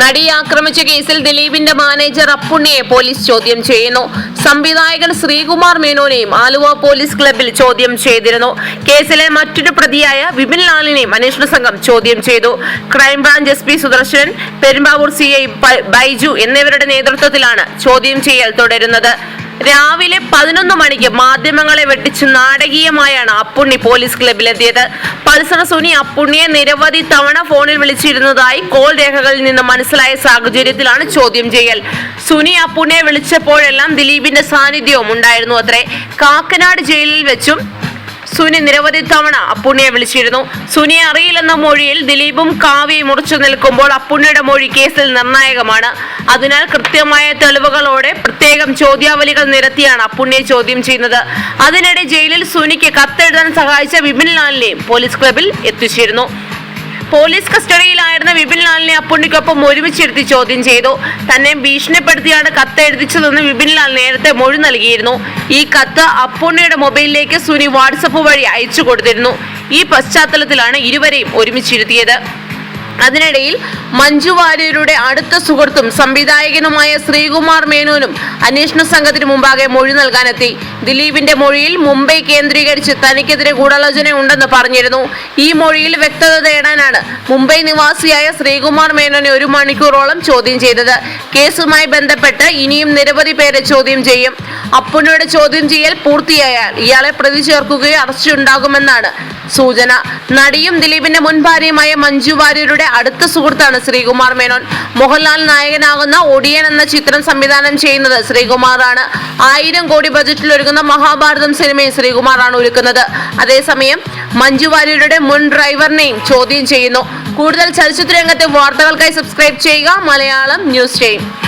നടിയെ ആക്രമിച്ച കേസിൽ ദിലീപിന്റെ മാനേജർ അപ്പുണ്ണിയെ പോലീസ് ചോദ്യം ചെയ്യുന്നു. സംവിധായകൻ ശ്രീകുമാർ മേനോനെയും ആലുവ പോലീസ് ക്ലബിൽ ചോദ്യം ചെയ്തിരുന്നു. കേസിലെ മറ്റൊരു പ്രതിയായ വിപിൻ ലാലിനെയും അന്വേഷണ സംഘം ചോദ്യം ചെയ്തു. Crime branch S P Sudarshan Perumbavoor C I Baiju എന്നിവരുടെ നേതൃത്വത്തിലാണ് ചോദ്യം ചെയ്യൽ തുടരുന്നത്. രാവിലെ പതിനൊന്ന് മണിക്ക് മാധ്യമങ്ങളെ വെട്ടിച്ച് നാടകീയമായാണ് അപ്പുണ്ണി പോലീസ് ക്ലബിലെത്തിയത് പൾസർ സുനി അപ്പുണ്ണിയെ നിരവധി തവണ ഫോണിൽ വിളിച്ചിരുന്നതായി കോൾ രേഖകളിൽ നിന്ന് മനസ്സിലായ സാഹചര്യത്തിലാണ് ചോദ്യം ചെയ്യൽ. സുനി അപ്പുണ്ണിയെ വിളിച്ചപ്പോഴെല്ലാം ദിലീപിന്റെ സാന്നിധ്യവും ഉണ്ടായിരുന്നു അത്രേ. കാക്കനാട് ജയിലിൽ വെച്ചും സുനി നിരവധി തവണ അപ്പുണ്ണിയെ വിളിച്ചിരുന്നു. സുനിയെ അറിയില്ലെന്ന മൊഴിയിൽ ദിലീപും കാവ്യയും ഉറച്ചു നിൽക്കുമ്പോൾ അപ്പുണ്ണിയുടെ മൊഴി കേസിൽ നിർണായകമാണ്. അതിനാൽ കൃത്യമായ തെളിവുകളോടെ പ്രത്യേകം ചോദ്യാവലികൾ നിരത്തിയാണ് അപ്പുണ്ണിയെ ചോദ്യം ചെയ്യുന്നത്. അതിനിടെ ജയിലിൽ സുനിക്ക് കത്തെഴുതാൻ സഹായിച്ച വിപിൻ ലാലിനെയും പോലീസ് ക്ലബിൽ എത്തിച്ചിരുന്നു. പോലീസ് കസ്റ്റഡിയിലായിരുന്ന വിപിൻ ലാലിനെ അപ്പുണ്ണിക്കൊപ്പം ഒരുമിച്ചിരുത്തി ചോദ്യം ചെയ്തു. തന്നെ ഭീഷണിപ്പെടുത്തിയാണ് കത്ത് എഴുതിച്ചതെന്ന് വിപിൻ ലാൽ നേരത്തെ മൊഴി നൽകിയിരുന്നു. ഈ കത്ത് അപ്പുണ്ണിയുടെ മൊബൈലിലേക്ക് സുനി വാട്സപ്പ് വഴി അയച്ചു കൊടുത്തിരുന്നു. ഈ പശ്ചാത്തലത്തിലാണ് ഇരുവരെയും ഒരുമിച്ചിരുത്തിയത്. അതിനിടയിൽ മഞ്ജു വാര്യരുടെ അടുത്ത സുഹൃത്തും സംവിധായകനുമായ ശ്രീകുമാർ മേനോനും അന്വേഷണ സംഘത്തിന് മുമ്പാകെ മൊഴി നൽകാനെത്തി. ദിലീപിന്റെ മൊഴിയിൽ മുംബൈ കേന്ദ്രീകരിച്ച് തനിക്കെതിരെ ഗൂഢാലോചന ഉണ്ടെന്ന് പറഞ്ഞിരുന്നു. ഈ മൊഴിയിൽ വ്യക്തത തേടാനാണ് മുംബൈ നിവാസിയായ ശ്രീകുമാർ മേനോനെ ഒരു മണിക്കൂറോളം ചോദ്യം ചെയ്തത്. കേസുമായി ബന്ധപ്പെട്ട് ഇനിയും നിരവധി പേരെ ചോദ്യം ചെയ്യും. അപ്പുണ്ണിയുടെ ചോദ്യം ചെയ്യൽ പൂർത്തിയായാൽ ഇയാളെ പ്രതി ചേർക്കുകയോ അറസ്റ്റ് ഉണ്ടാകുമെന്നാണ് സൂചന. നടിയും ദിലീപിന്റെ മുൻ ഭാര്യയുമായ മഞ്ജു വാര്യരുടെ അടുത്ത സുഹൃത്താണ് ശ്രീകുമാർ മേനോൻ. മോഹൻലാൽ നായകനാകുന്ന ഒടിയൻ എന്ന ചിത്രം സംവിധാനം ചെയ്യുന്നത് ശ്രീകുമാറാണ്. ആയിരം കോടി ബജറ്റിൽ ഒരുങ്ങുന്ന മഹാഭാരതം സിനിമയും ശ്രീകുമാറാണ് ഒരുക്കുന്നത്. അതേസമയം മഞ്ജു വാര്യരുടെ മുൻ ഡ്രൈവറിനെയും ചോദ്യം ചെയ്യുന്നു. കൂടുതൽ ചലച്ചിത്ര രംഗത്തെ വാർത്തകൾക്കായി സബ്സ്ക്രൈബ് ചെയ്യുക. മലയാളം ന്യൂസ് ചെയ്യും